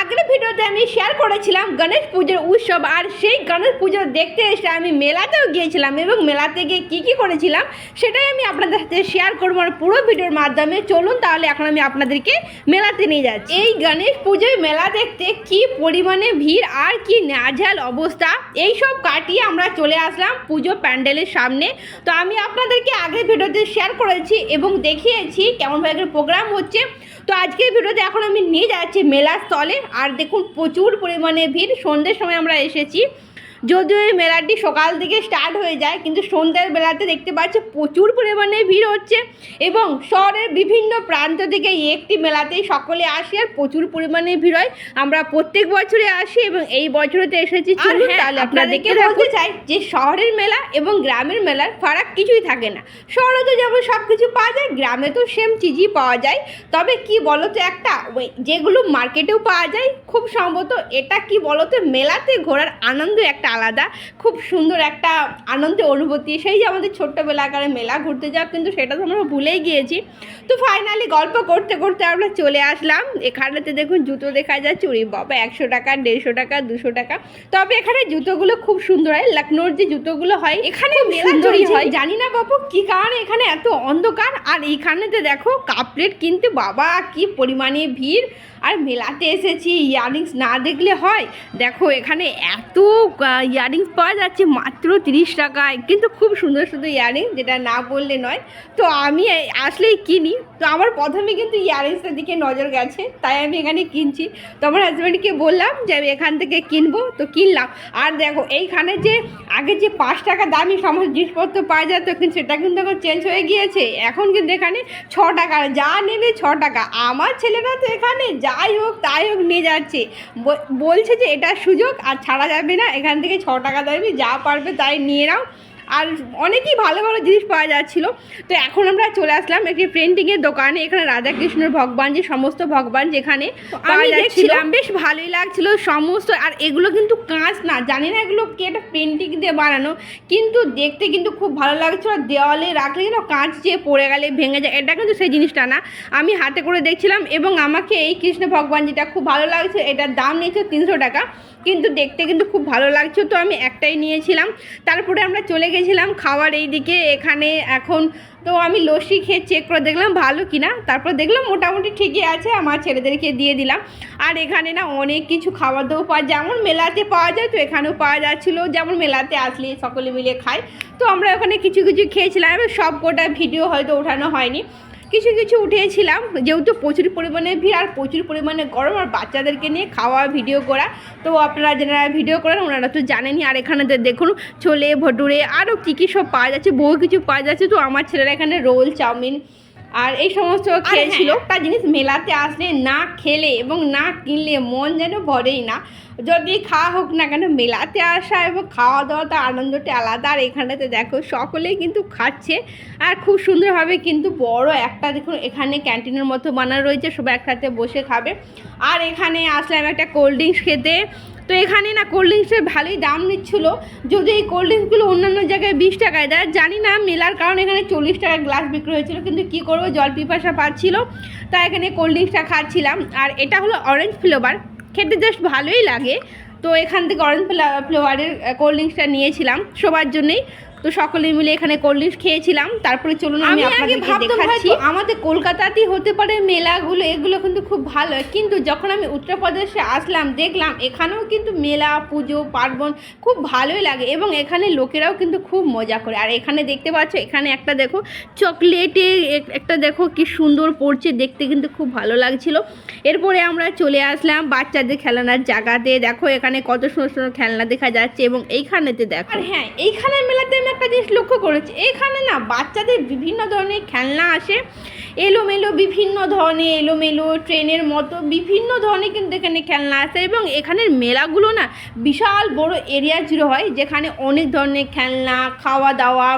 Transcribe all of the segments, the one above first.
আগের ভিডিওতে আমি শেয়ার করেছিলাম গণেশ পুজোর উৎসব, আর সেই গণেশ পুজো দেখতে এসে আমি মেলাতেও গিয়েছিলাম এবং মেলাতে গিয়ে কী কী করেছিলাম সেটাই আমি আপনাদের সাথে শেয়ার করব আর পুরো ভিডিওর মাধ্যমে। চলুন তাহলে এখন আমি আপনাদেরকে মেলাতে নিয়ে যাচ্ছি। এই গণেশ পুজোয় মেলা দেখতে কি পরিমাণে ভিড় আর কি নাঝাল অবস্থা? এই সব কাটিয়ে আমরা চলে আসলাম পুজো প্যান্ডেলের সামনে। তো আমি আপনাদেরকে আগের ভিডিওতে শেয়ার করেছি এবং দেখিয়েছি কেমনভাবে প্রোগ্রাম হচ্ছে। তো আজকের ভিডিওতে এখন আমি নিয়ে যাচ্ছি মেলার স্থলে। আর দেখুন প্রচুর পরিমাণে ভিড়। সন্ধ্যের সময় আমরা এসেছি। যদিও এই মেলাটি সকাল থেকে স্টার্ট হয়ে যায় কিন্তু সন্ধ্যার বেলাতে দেখতে পাচ্ছি প্রচুর পরিমাণে ভিড় হচ্ছে এবং শহরের বিভিন্ন প্রান্ত থেকে এই একটি মেলাতেই সকলে আসে আর প্রচুর পরিমাণে ভিড় হয়। আমরা প্রত্যেক বছরে আসি এবং এই বছরেতে এসেছি। চলুন হ্যাঁ, তাহলে আপনাদেরকে বলতে চাই যে শহরের মেলা এবং গ্রামের মেলার ফারাক কিছুই থাকে না। শহরে তো যেমন সব কিছু পাওয়া যায় গ্রামে তো সেম চিজই পাওয়া যায়। তবে কি বলো তো একটা ওই যেগুলো মার্কেটেও পাওয়া যায় খুব সম্ভবত এটা কি বলো তো মেলাতে ঘোরার আনন্দ একটা আলাদা খুব সুন্দর একটা আনন্দের অনুভূতি। সেই যে আমাদের ছোট্টবেলা আকারে মেলা ঘুরতে যাওয়া কিন্তু সেটা তো আমরা ভুলেই গিয়েছি। তো ফাইনালি গল্প করতে করতে আমরা চলে আসলাম। এখানেতে দেখুন জুতো দেখা যায় চুরি বাবা একশো টাকা দেড়শো টাকা দুশো টাকা। তবে এখানে জুতোগুলো খুব সুন্দর হয়। লখনৌর যে জুতোগুলো হয় এখানে মেলা চলছে। হয়। জানি না বাবু কি কারণে এখানে এত অন্ধকার? আর এইখানেতে দেখো কাপ প্লেট কিনতে বাবা কি পরিমাণে ভিড়! আর মেলাতে এসেছি, ইয়াররিংস না দেখলে হয়? দেখো, এখানে এত ইয়াররিংস পাওয়া যাচ্ছে মাত্র তিরিশ টাকায়। কিন্তু খুব সুন্দর সুন্দর ইয়াররিংস, যেটা না বললে নয়। তো আমি আসলেই কিনি। তো আমার প্রথমে কিন্তু ইয়াররিংসের দিকে নজর গেছে, তাই আমি এখানে কিনছি। তো আমার হাজব্যান্ডকে বললাম যে, আমি এখান থেকে কিনবো। তো কিনলাম। আর দেখো, এইখানে যে, আগে যে পাঁচ টাকা দামি সমস্ত জিনিসপত্র পাওয়া যেত, কিন্তু সেটা কিন্তু এখন চেঞ্জ হয়ে গিয়েছে। এখন কিন্তু এখানে ছ টাকা, যা নেবে ছ টাকা। আমার ছেলেরা তো এখানে যাই হোক, তাই হোক, নিয়ে যাচ্ছে। বলছে যে এটা সুযোগ আর ছাড়া যাবে না, এখান থেকে ছ টাকা দামি যা পারবে তাই নিয়ে নাও। আর অনেকই ভালো ভালো জিনিস পাওয়া যাচ্ছিল। তো এখন আমরা চলে আসলাম একটি প্রিন্টিংয়ের দোকানে এখানে রাধাকৃষ্ণর ভগবান যে সমস্ত ভগবান যেখানে আমি দেখছিলাম, বেশ ভালোই লাগছিল সমস্ত আর এগুলো কিন্তু কাঁচ না। জানি না এগুলো কি একটা পেন্টিং দিয়ে বানানো কিন্তু দেখতে কিন্তু খুব ভালো লাগছিল। আর দেওয়ালে রাখলে যেন কাঁচ যে পড়ে গেলে ভেঙে যায় এটা কিন্তু সেই জিনিসটা না। আমি হাতে করে দেখছিলাম এবং আমাকে এই কৃষ্ণ ভগবান যেটা খুব ভালো লাগছে এটার দাম নিয়েছে তিনশো টাকা কিন্তু দেখতে কিন্তু খুব ভালো লাগছে। তো আমি একটাই নিয়েছিলাম। তারপরে আমরা চলে গেছিলাম খাওয়ার এই দিকে, এখানে এখন। তো আমি লস্যি খেয়ে চেক করে দেখলাম, ভালো কিনা তারপর দেখলাম মোটামুটি ঠিকই আছে, আমার ছেলেদেরকে দিয়ে দিলাম। আর এখানে না অনেক কিছু খাবার দাবার পাওয়া যেমন মেলাতে পাওয়া যায়, তো এখানেও পাওয়া যাচ্ছিল। যেমন মেলাতে আসলে সকলে মিলে খায় তো আমরা ওখানে কিছু কিছু খেয়েছিলাম সব গোটা ভিডিও হয়তো ওঠানো হয়নি। কিছু কিছু উঠিয়েছিলাম যেহেতু প্রচুর পরিমাণে ভিড় আর প্রচুর পরিমাণে গরম আর বাচ্চাদেরকে নিয়ে খাওয়া, ভিডিও করা, তো আপনারা যারা ভিডিও করেন ওনারা তো জানেনই। আর এখানে দেখুন, ছোলে, ভটুরে আরও কী কী সব পাওয়া যাচ্ছে, বহু কিছু পাওয়া যাচ্ছে। তো আমার ছেলেরা এখানে রোল, চাউমিন আর এই সমস্ত খেয়েছিল হ্যাঁ। একটা জিনিস মেলাতে আসলে না খেলে এবং না কিনলে মন যেন ভরেই না। যদি খাওয়া হোক না কেন মেলাতে আসা এবং খাওয়া দাওয়া তার আনন্দটা আলাদা। আর এখানেতে দেখো সকলেই কিন্তু খাচ্ছে। আর খুব সুন্দরভাবে কিন্তু বড় একটা দেখুন এখানে ক্যান্টিনের মতো বানানো রয়েছে। সবাই একসাথে বসে খাবে। আর এখানে আসলাম একটা কোল্ড ড্রিঙ্কস খেতে। তো এখানে না কোল্ড ড্রিঙ্কসের ভালোই দাম নিচ্ছিলো। যদি এই কোল্ড ড্রিঙ্কসগুলো অন্যান্য জায়গায় বিশ টাকায় দেয় জানি না মেলার কারণে এখানে চল্লিশ টাকা গ্লাস বিক্রি হয়েছিল। কিন্তু কি করব? জল পিপাসা পাচ্ছিল তাই এখানে কোল্ড ড্রিঙ্কসটা খাচ্ছিলাম। আর এটা হলো অরেঞ্জ ফ্লেভার খেতে জাস্ট ভালোই লাগে। তো এখান থেকে অরেঞ্জ ফ্লেভারের কোল্ড ড্রিঙ্কসটা নিয়েছিলাম সবার জন্যই। তো সকলে মিলে এখানে কোল্ড ড্রিঙ্কস খেয়েছিলাম। তারপরে চলুন আমি আপনাদেরকে ভাবতাম দেখাচ্ছি। আমাদের কলকাতাতেই হতে পারে মেলাগুলো এগুলো কিন্তু খুব ভালো। হয়। কিন্তু যখন আমি উত্তরপ্রদেশে আসলাম দেখলাম এখানেও কিন্তু মেলা পুজো পার্বণ খুব ভালোই লাগে এবং এখানে লোকেরাও কিন্তু খুব মজা করে। আর এখানে দেখতে পাচ্ছ এখানে একটা দেখো চকলেটে একটা দেখো কি সুন্দর পড়ছে দেখতে কিন্তু খুব ভালো লাগছিল। এরপরে আমরা চলে আসলাম বাচ্চাদের খেলনার জায়গাতে। দেখো এখানে কত সুন্দর সুন্দর খেলনা দেখা যাচ্ছে এবং এইখানেতে দেখো। আর হ্যাঁ এইখানের মেলাতে আমি একটা জিনিস লক্ষ্য করেছি, এখানে না বাচ্চাদের বিভিন্ন ধরনের খেলনা আসে, এলোমেলো বিভিন্ন ধরনের, এলোমেলো ট্রেনের মতো বিভিন্ন ধরনের কিন্তু এখানে খেলনা আসে এবং এখানের মেলাগুলো না বিশাল বড় এরিয়া জুড়ে হয়, যেখানে অনেক ধরনের খেলনা, খাওয়া দাওয়া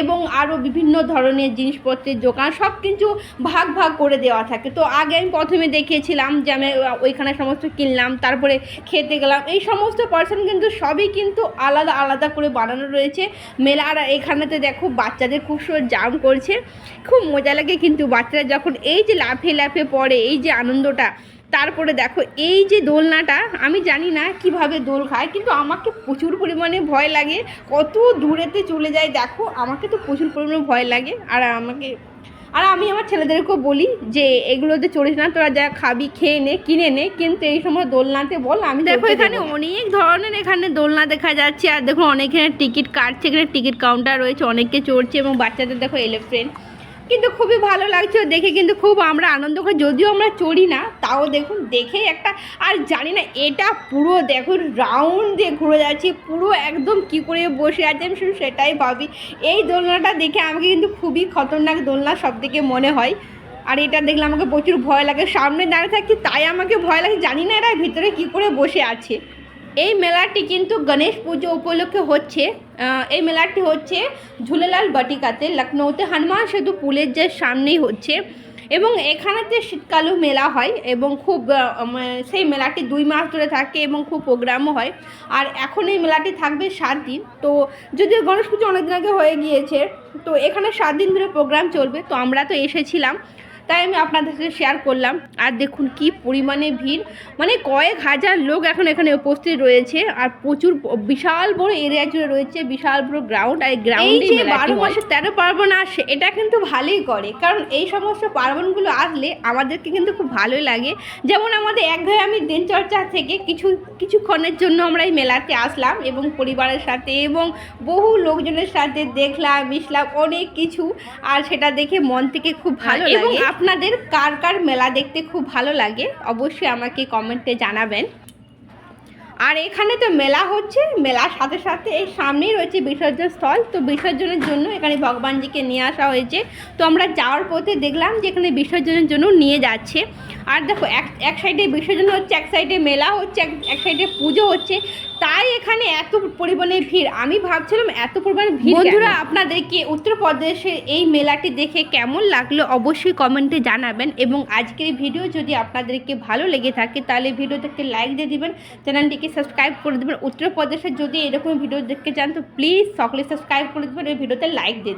এবং আরও বিভিন্ন ধরনের জিনিসপত্রের দোকান, সব কিছু ভাগ ভাগ করে দেওয়া থাকে। তো আগে আমি প্রথমে দেখিয়েছিলাম যে আমি ওইখানে সমস্ত কিনলাম, তারপরে খেতে গেলাম। এই সমস্ত পার্সন কিন্তু সবই কিন্তু আলাদা আলাদা করে বানানো রয়েছে। মেলা আর এখানেতে দেখো বাচ্চাদের খুব সুন্দর জাম করছে। খুব মজা লাগে কিন্তু বাচ্চারা যখন এই যে লাফে লাফে পড়ে, এই যে আনন্দটা তারপরে দেখো এই যে দোলনাটা আমি জানি না কীভাবে দোল খায় কিন্তু আমাকে প্রচুর পরিমাণে ভয় লাগে। কত দূরেতে চলে যায় দেখো আমাকে তো প্রচুর পরিমাণে ভয় লাগে। আর আমাকে আর আমি আমার ছেলেদেরকেও বলি যে এগুলোতে চড়িস না তোরা যা খাবি খেয়ে নে কিনে নে কিন্তু এই সময় দোলনাতে বল আমি দেখো এখানে অনেক ধরনের এখানে দোলনা দেখা যাচ্ছে। আর দেখো অনেক এখানে টিকিট কাটছে এখানে টিকিট কাউন্টার রয়েছে অনেকে চড়ছে এবং বাচ্চাদের দেখো এলিফ্রেন্ট কিন্তু খুবই ভালো লাগছে, দেখে কিন্তু খুব আমরা আনন্দ করি। যদিও আমরা চড়ি না, তাও দেখুন, দেখে একটা, আর জানি না, এটা পুরো দেখুন রাউন্ড দিয়ে ঘুরে যাচ্ছে, পুরো একদম কি করে বসে আছে আমি শুধু সেটাই ভাবি। এই দোলনাটা দেখে আমাকে কিন্তু খুবই খতরনাক দোলনা সব থেকে মনে হয়। আর এটা দেখলে আমাকে প্রচুর ভয় লাগে, সামনে দাঁড়িয়ে থাকি তাই আমাকে ভয় লাগে, জানি না এরা ভিতরে কি করে বসে আছে। এই মেলাটি কিন্তু গণেশ পুজো উপলক্ষে হচ্ছে। এই মেলাটি হচ্ছে ঝুলেলাল বাটিকাতে। লখনৌতে হনুমান সেতু পুলের যে সামনেই হচ্ছে এবং এখানেতে শীতকালেও মেলা হয় এবং খুব সেই মেলাটি দুই মাস ধরে থাকে এবং খুব প্রোগ্রামও হয়। আর এখন এই মেলাটি থাকবে সাত দিন। তো যদিও গণেশ পুজো অনেক দিন আগে হয়ে গিয়েছে, তো এখানে সাত দিন ধরে প্রোগ্রাম চলবে। তো আমরা তো এসেছিলাম। তাই আমি আপনাদের সাথে শেয়ার করলাম। আর দেখুন কি পরিমাণে ভিড়। মানে কয়েক হাজার লোক এখন এখানে উপস্থিত রয়েছে। আর প্রচুর বিশাল বড় এরিয়া জুড়ে রয়েছে বিশাল বড় গ্রাউন্ড আর গ্রাউন্ড যে বারো মাসে তেরো পার্বণ আসে এটা কিন্তু ভালোই করে। কারণ এই সমস্ত পার্বণগুলো আসলে আমাদেরকে কিন্তু খুব ভালোই লাগে। যেমন আমাদের একঘেয়েমি দিনচর্চা থেকে কিছু কিছুক্ষণের জন্য আমরা এই মেলাতে আসলাম এবং পরিবারের সাথে এবং বহু লোকজনের সাথে দেখলাম মিশলাম অনেক কিছু। আর সেটা দেখে মন থেকে খুব ভালো এবং আপনাদের কার কার মেলা দেখতে খুব ভালো লাগে অবশ্যই আমাকে কমেন্টে জানাবেন। আর এখানে তো মেলা হচ্ছে, মেলার সাথে সাথে এই সামনেই রয়েছে বিসর্জন স্থল। তো বিসর্জনের জন্য এখানে ভগবানজিকে নিয়ে আসা হয়েছে। তো আমরা যাওয়ার পথে দেখলাম যে এখানে বিসর্জনের জন্য নিয়ে যাচ্ছে। আর দেখো, এক এক সাইডে বিসর্জন হচ্ছে, এক সাইডে মেলা হচ্ছে, এক সাইডে পুজো হচ্ছে। তাই এখানে এত পরিমাণে ভিড়। আমি ভাবছিলাম এত পরিমাণে ভিড় বন্ধুরা, আপনাদেরকে উত্তরপ্রদেশের এই মেলাটি দেখে কেমন লাগল অবশ্যই কমেন্টে জানাবেন। এবং আজকের ভিডিও যদি আপনাদেরকে ভালো লেগে থাকে, তাহলে ভিডিওটাকে লাইক দিয়ে দিবেন। চ্যানেলটিকে সাবস্ক্রাইব করে দেবেন। উত্তরপ্রদেশের যদি এরকম ভিডিও দেখতে চান, তো প্লিজ সকলে সাবস্ক্রাইব করে দেবেন। ওই ভিডিওতে লাইক দিয়ে